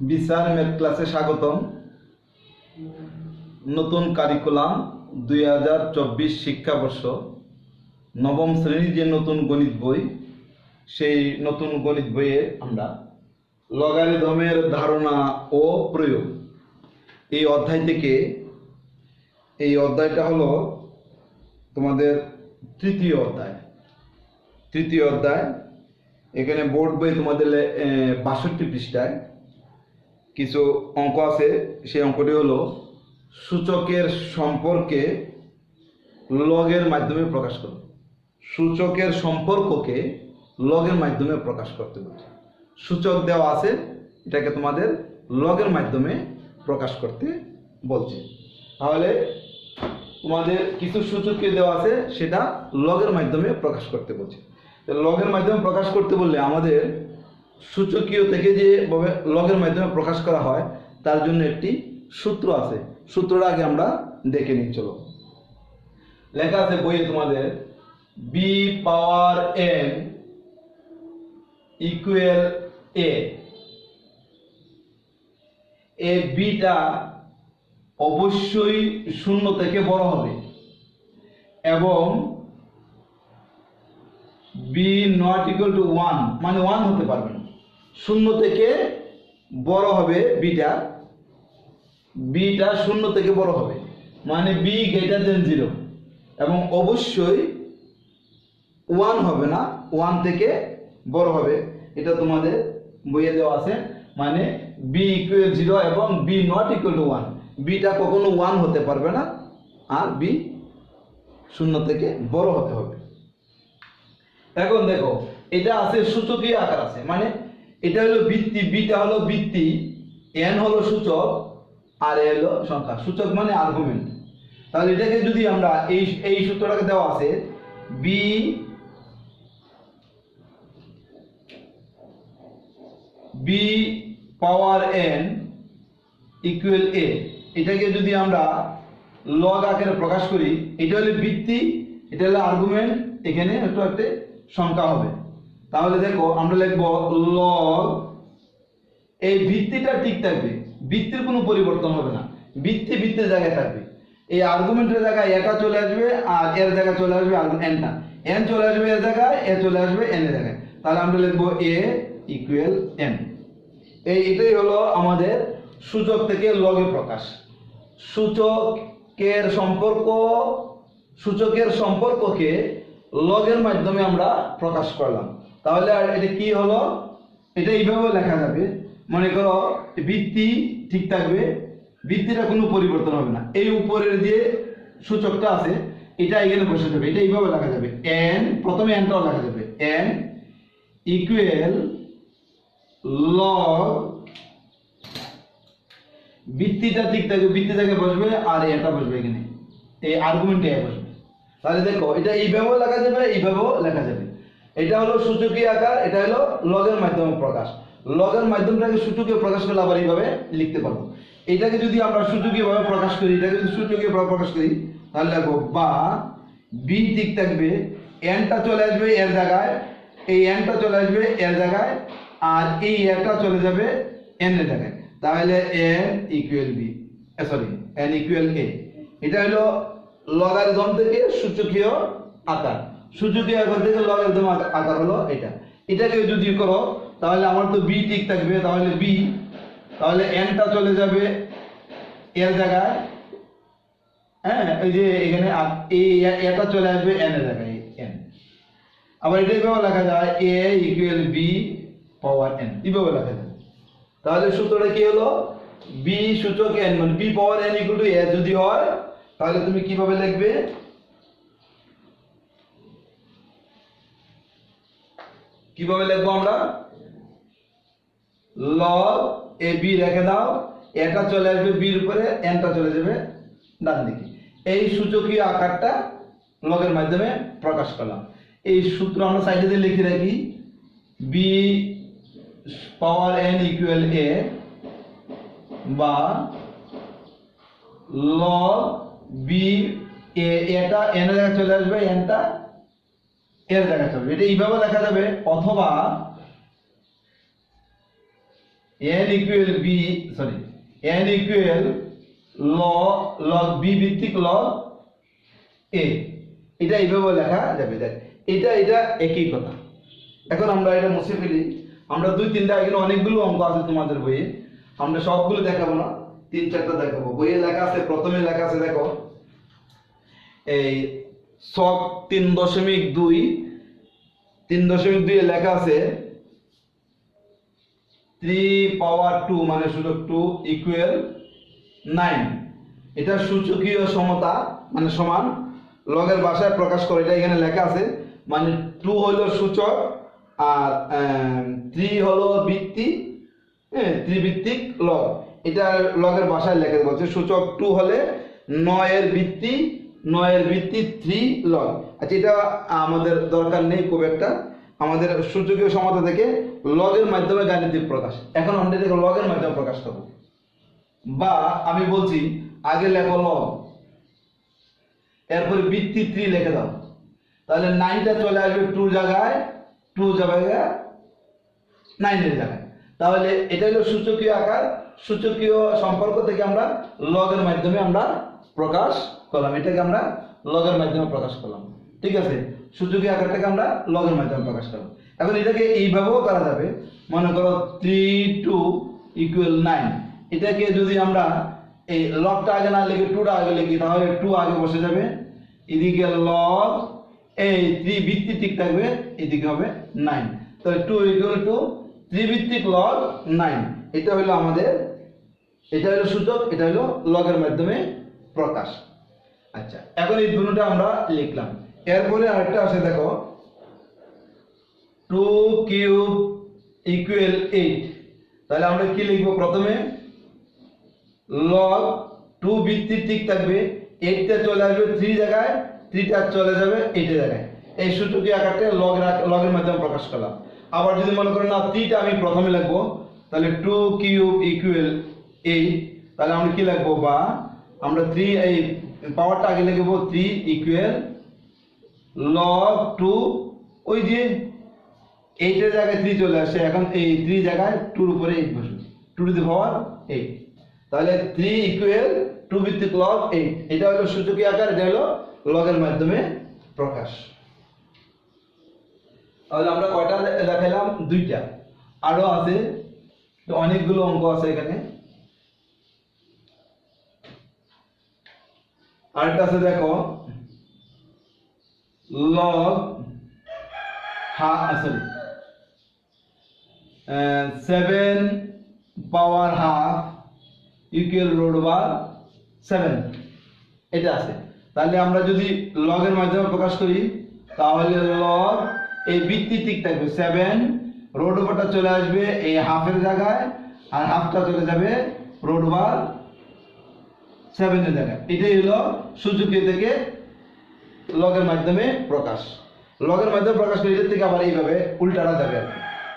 বিচার ম্যাথ ক্লাসে স্বাগতম। নতুন কারিকুলাম দুই হাজার চব্বিশ শিক্ষাবর্ষ। নবম শ্রেণির যে নতুন গণিত বই, সেই নতুন গণিত বইয়ে আমরা লগারিদমের ধারণা ও প্রয়োগ। এই অধ্যায় থেকে, এই অধ্যায়টা হলো তোমাদের তৃতীয় অধ্যায়। তৃতীয় অধ্যায়, এখানে বোর্ড বই তোমাদের বাষট্টি পৃষ্ঠায়। কিছু অঙ্ক আছে, সেই অঙ্কটি হলো সূচকের সম্পর্কে লগের মাধ্যমে প্রকাশ করো। সূচকের সম্পর্ককে লগের মাধ্যমে প্রকাশ করতে বলছে সূচক দেওয়া আছে, এটাকে তোমাদের লগের মাধ্যমে প্রকাশ করতে বলছে। তাহলে তোমাদের কিছু সূচকীয় দেওয়া আছে, সেটা লগের মাধ্যমে প্রকাশ করতে বলছে। লগের মাধ্যমে প্রকাশ করতে বললে আমাদের সূচকীয় থেকে যে লগের মাধ্যমে প্রকাশ করা হয়, তার জন্য একটি সূত্র আছে। সূত্রটা আগে আমরা দেখে নিই, চলো। লেখা আছে বইয়ে তোমাদের B power N equal A A beta অবশ্যই শূন্য থেকে বড় হবে। এবং B not equal to one মানে ওয়ান হতে পারবে শূন্য থেকে বড় হবে বিটা। বিটা শূন্য থেকে বড় হবে। মানে বি গ্রেটার দেন জিরো এবং অবশ্যই ওয়ান হবে না ওয়ান থেকে বড় হবে। এটা তোমাদের বইয়ে দেওয়া আছে। মানে বি ইকুয়াল জিরো এবং B not equal to one beta কখনো ওয়ান হতে পারবে না, আর বি শূন্য থেকে বড় হতে হবে। এখন দেখো, এটা আছে সূচকীয় আকার আছে। মানে এটা হলো বৃত্তি বিটা হলো বৃত্তি এন হলো সূচক, আর এ হলো সংখ্যা। সূচক মানে আর্গুমেন্ট তাহলে এটাকে যদি আমরা এই এই সূত্রটাকে দেওয়া আছে B B power N equal A এটাকে যদি আমরা লগ আকারে প্রকাশ করি, এটা হলো বৃত্তি এটা হলো আর্গুমেন্ট এখানে একটু একটা সংখ্যা হবে। তাহলে দেখো আমরা লিখব লগ এই ভিত্তিটা ঠিক থাকবে, ভিত্তির কোনো পরিবর্তন হবে না, ভিত্তি ভিত্তির জায়গায় থাকবে। এই আর্গুমেন্টের জায়গায় এটা চলে আসবে আর এর জায়গায় চলে আসবে এনটা এন চলে আসবে এর জায়গায় এ চলে আসবে এন এর জায়গায়। তাহলে আমরা লিখব এ ইকুয়াল এন এই এটাই হলো আমাদের সূচক থেকে লগে প্রকাশ। সূচকের সম্পর্ক, সূচকের সম্পর্ককে লগের মাধ্যমে আমরা প্রকাশ করলাম। তাহলে আর এটা কি হলো? এটা এইভাবে লেখা যাবে। মনে করো, বৃত্তি ঠিক থাকবে, বৃত্তিটা কোনো পরিবর্তন হবে না। এই উপরের যে সূচকটা আছে, এটা এখানে বসে যাবে। এটা এইভাবে লেখা যাবে। এন প্রথমে এনটাও লেখা যাবে। এন ইকুয়াল লগ বৃত্তিটা ঠিক থাকবে, বৃত্তি থেকে বসবে আর এটা বসবে এখানে। এই আর্গুমেন্টে বসবে। তাহলে দেখো, এটা এইভাবেও লেখা যাবে, এইভাবেও লেখা যাবে। এটা হলো সূচকীয় আকার, এটা হলো লগের মাধ্যমে প্রকাশ। লগের মাধ্যমটাকে সূচকীয় প্রকাশ করলে আবার এইভাবে লিখতে পারব। এটাকে যদি আমরা সূচকীয় ভাবে প্রকাশ করি, এটাকে যদি সূচকীয় ভাবে প্রকাশ করি, তাহলে লিখব বা বি ঠিক থাকবে এনটা চলে আসবে এর জায়গায়, এই এনটা চলে আসবে এর জায়গায়, আর এই এটা চলে যাবে এন এর জায়গায়। তাহলে N equal B sorry N equal A এটা হলো লগারিদম থেকে সূচকীয় আকার। সূচকীয় আকার থেকে লগারিদম আকার হলো এটা। এটাকে যদি করো, তাহলে আমার তো বি ঠিক থাকবে, তাহলে বি তাহলে এনটা চলে যাবে এর জায়গায়। হ্যাঁ এই যে এখানে এটা চলে আসবে এন এর জায়গায় এন আবার এটা এইভাবে লেখা যায় A equal B power N এইভাবে লেখা যায়। তাহলে সূত্রটা কি হলো? বি সূচক এন মানে B power N equal to A যদি হয়, তাহলে তুমি কীভাবে লিখবে? কীভাবে লিখব আমরা? লগ এ বি রেখে দাও এটা চলে আসবে বির উপরে এনটা চলে যাবে ডান দিকে। এই সূচকীয় আকারটা লগের মাধ্যমে প্রকাশ করলাম। এই সূত্র আমরা সাইডে দিয়ে লিখে রাখি B power N equal A বা লগ বি এটা এন চলে আসবে এনটা এর চলে আসবে। এটা এইভাবে লেখা যাবে, অথবা N equal B sorry N equal ল লগ বি ভিত্তিক লগ এ এটা এইভাবে লেখা যাবে। দেখ, এটা এটা একই কথা। এখন আমরা এটা মুছে ফেলি। আমরা দুই, তিনটা, এখানে অনেকগুলো অঙ্ক আছে তোমাদের বইয়ে। আমরা সবগুলো দেখাবো না, তিন, চারটা দেখাবো। বইয়ে লেখা আছে, প্রথমে লেখা আছে, দেখো, এই শক তিন দশমিক দুই, তিন দশমিক দুই লেখা আছে থ্রি পাওয়ার টু মানে সুযোগ টু ইকুয়াল নাইন এটা সূচকীয় সমতা মানে সমান, লগের ভাষায় প্রকাশ করে, এটা এখানে লেখা আছে মানে টু হলো সূচক, আর থ্রি হলো ভিত্তি হ্যাঁ ত্রিভিত্তিক লগ এটা লগের ভাষায় লেখা বলছে সূচক টু হলে নয়ের ভিত্তি নয়ের ভিত্তি থ্রি লগ আচ্ছা এটা আমাদের দরকার নেই খুব একটা। আমাদের সূচকীয় সমতা থেকে লগের মাধ্যমে গাণিতিক প্রকাশ। এখন আমরা এটাকে লগের মাধ্যমে প্রকাশ করব। বা আমি বলছি, আগে লেখো লগ এরপরে ভিত্তি থ্রি লিখে দাও। তাহলে নাইনটা চলে আসবে টু জায়গায়। টু জায়গায় নাইনের জায়গায়। তাহলে এটা হলো সূচকীয় আকার। সূচকীয় সম্পর্ক থেকে আমরা লগের মাধ্যমে আমরা প্রকাশ করলাম। এটাকে আমরা লগের মাধ্যমে প্রকাশ করলাম। ঠিক আছে? সূচকীয় আকারটাকে আমরা লগের মাধ্যমে প্রকাশ করলাম। এখন এটাকে এইভাবেও করা যাবে। মনে করো থ্রি টু ইকুয়াল নাইন এটাকে যদি আমরা এই লগটা আগে না লিখে টুটা আগে লিখি, তাহলে টু আগে বসে যাবে। এদিকে লগ এই ত্রিভিত্তি ঠিক থাকবে, এদিকে হবে নাইন তাহলে টু ইকুয়াল টু ত্রিভিত্তিক লগ নাইন এটা হলো আমাদের, এটা হলো সূচক এটা হলো লগের মাধ্যমে প্রকাশ। আচ্ছা এখন এই দুটোটা আমরা লিখলাম। এরপরে আরেকটা আছে, দেখো। Two cube equal eight. তাহলে আমরা কি লিখব প্রথমে? লগ টু ভিত্তি ঠিক থাকবে। এইটটা চলে আসবে থ্রি জায়গায়। থ্রিটা চলে যাবে এইটের জায়গায়। এই সূচকীয় আকারটা লগ লগের মাধ্যমে প্রকাশ করলাম। আবার যদি মনে করেন, না, থ্রিটা আমি প্রথমে লিখব, তাহলে টু কিউব ইকুয়াল এইট, তাহলে আমরা কি লিখব বা আমরা থ্রি এই পাওয়ারটা আগে লিখব থ্রি ইকুয়াল লগ টু ওই যে এইটের জায়গায় থ্রি চলে আসে, এখন এই থ্রি জায়গায় টুর উপরে এইট বসবে two to the power eight তাহলে থ্রি ইকুয়াল টু ভিত্তিক লগ এইট এটা হলো সূচকীয় আকার, এটা হলো লগের মাধ্যমে প্রকাশ। তাহলে আমরা কয়টা দে- দেখাইলাম দুইটা। আরও আছে, অনেকগুলো অঙ্ক আছে এখানে। আরেকটা আছে দেখো। লগ, হা sorry seven power half equal root বার সেভেন এটা আছে। তাহলে আমরা যদি লগের মাধ্যমে প্রকাশ করি, তাহলে লগ এই বৃত্তি ঠিক থাকবে সেভেন রোড ওভারটা চলে আসবে এই হাফের জায়গায়, আর হাফটা চলে যাবে রোড বার সেভেনের জায়গায় এটাই হলো সুযোগী থেকে লগের মাধ্যমে প্রকাশ। লগের মাধ্যমে প্রকাশ করে এটার থেকে আবার এইভাবে উল্টাটা যাবে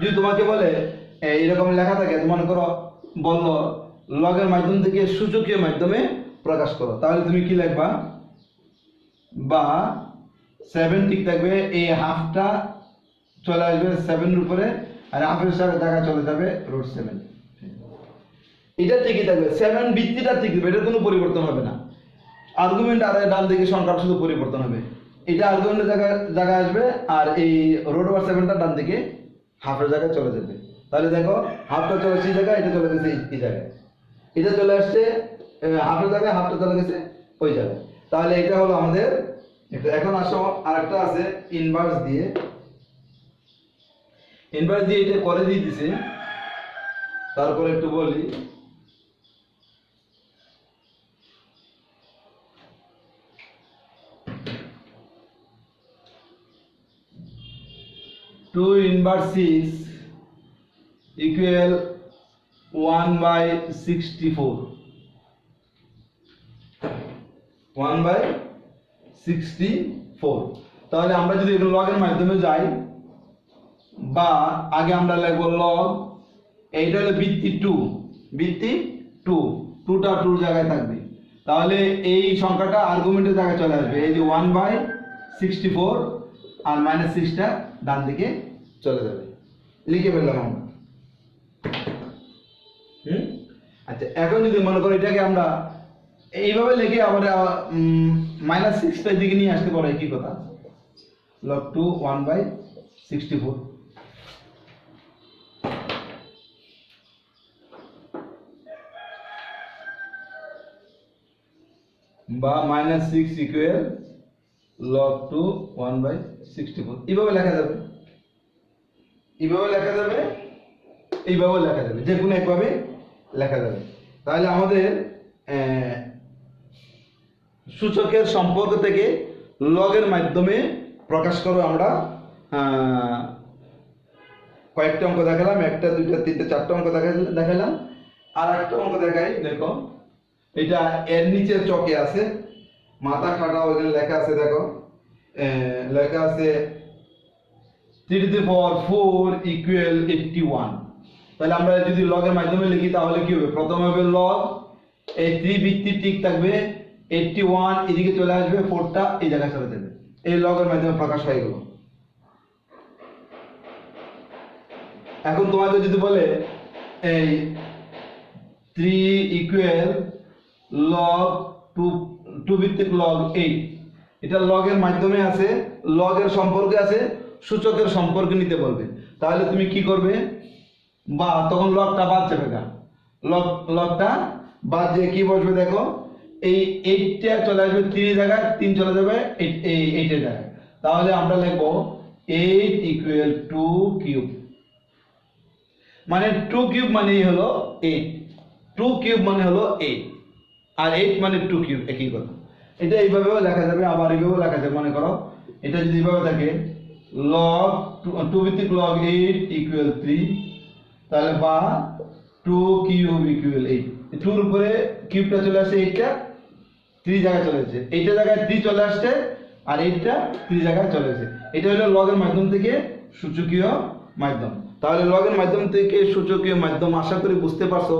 যদি তোমাকে বলে এ, এরকম লেখা থাকে মনে করো বলল লগের মাধ্যম থেকে সূচকীয় মাধ্যমে প্রকাশ করো। তাহলে তুমি কি লিখবা? বা সেভেন ঠিক থাকবে এই হাফটা চলে আসবে সেভেনের উপরে আর হাফের সাথে দেখা চলে যাবে রোড সেভেন এটা ঠিকই থাকবে। সেভেন ভিত্তিটা ঠিক থাকবে, এটা কোনো পরিবর্তন হবে না। আর্গুমেন্ট আর ডান দিকে সংখ্যাটা শুধু পরিবর্তন হবে। এটা আর্গুমেন্টের জায়গায় জায়গায় আসবে আর এই রোড ওভার সেভেনটা ডান দিকে হাফের জায়গায় চলে যাবে। তাহলে দেখো হাফটা চলে সেই জায়গায়, এটা চলে গেছে এই- জায়গায়। এটা চলে আসছে হাফের জায়গায় হাফটা চলে গেছে ওই জায়গায়। তাহলে এটা হলো আমাদের এখন আসো, আরেকটা আছে ইনভার্স দিয়ে। ইনভার্স দিয়ে এটা করে দিয়ে দিছে। তারপরে একটু বলি। Two inverse six equal one by sixty four one by sixty four তাহলে আমরা যদি এগুলো লগের মাধ্যমে যাই, বা আগে আমরা লিখব লগ এইটা হলো ভিত্তি টু ভিত্তি টু টুটা টুর জায়গায় থাকবে। তাহলে এই সংখ্যাটা আর্গুমেন্টের জায়গায় চলে আসবে। এই যে ওয়ান বাই সিক্সটি ফোর আর মাইনাস সিক্সটা ডান দিকে চলে যাবে। লিখে ফেললাম আমরা। আচ্ছা এখন যদি মনে করো এটাকে আমরা এইভাবে লিখে আবার মাইনাস সিক্সটার দিকে নিয়ে আসতে পারো কি কথা। Log two one by sixty four বা minus six equal log two one by sixty four এইভাবে লেখা যাবে। এইভাবে লেখা যাবে। এইভাবে লেখা যাবে। যে কোনো একভাবে লেখা যাবে। তাহলে আমাদের সূচকের সম্পর্ক থেকে লগের মাধ্যমে প্রকাশ করো আমরা। কয়েকটা অঙ্ক দেখালাম। একটা, দুইটা, তিনটা, চারটা অঙ্ক দেখা- দেখালাম। আর একটা অঙ্ক দেখাই, দেখো। এটা এর নিচের চকে আছে। মাথা খাটা ওখানে লেখা আছে, দেখো। লেখা আছে three to four equal eighty one তাহলে আমরা যদি লগের মাধ্যমে লিখি, তাহলে কি হবে? প্রথমে হবে লগ এই থ্রি ভিত্তি ঠিক থাকবে এইটটি ওয়ান এদিকে চলে আসবে ফোরটা এই জায়গায় চলে যাবে। এই লগের মাধ্যমে প্রকাশ হয়ে গেল। এখন তোমাকে যদি বলে, এই three equal log two two ভিত্তিক লগ এইট এটা লগের মাধ্যমে আছে লগের সম্পর্কে আছে, সূচকের সম্পর্কে নিতে বলবে। তাহলে তুমি কি করবে? বা তখন লগটা বাদ যাবে না লগ লগটা বাদ যে কি বসবে দেখো? এই এইটটা চলে আসবে তিন জায়গায়, তিন চলে যাবে এই এইটের জায়গায়। তাহলে আমরা লিখব এইট ইকুয়াল টু কিউব মানে টু কিউব মানেই হলো এইট টু কিউব মানে হলো এইট আর এইট মানে টু কিউব একই কথা। এটা এইভাবেও লেখা যাবে, আবার এইভাবেও লেখা যাবে, মনে করো। এটা যদি এইভাবে থাকে লগ টু ভিত্তিক লগ এইট ইকুয়াল থ্রি তাহলে বা টু কিউব ইকুয়াল এইট টুর উপরে কিউবটা চলে আসছে এইটটা থ্রি জায়গায় চলে আসছে এইটা জায়গায় থ্রি চলে আসছে, আর এইটটা থ্রি জায়গায় চলে এসেছে এটা হলো লগের মাধ্যম থেকে সূচকীয় মাধ্যম। তাহলে লগের মাধ্যম থেকে সূচকীয় মাধ্যম, আশা করি বুঝতে পারছ।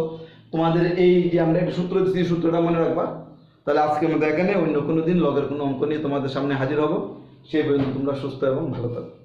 তোমাদের এই যে আমরা একটা সূত্র দিচ্ছি সূত্রটা মনে রাখবা। তাহলে আজকে আমাদের এখানে অন্য কোনো দিন, লগের কোনো অঙ্ক নিয়ে তোমাদের সামনে হাজির হব। সেই পর্যন্ত তোমরা সুস্থ এবং ভালো থাকো।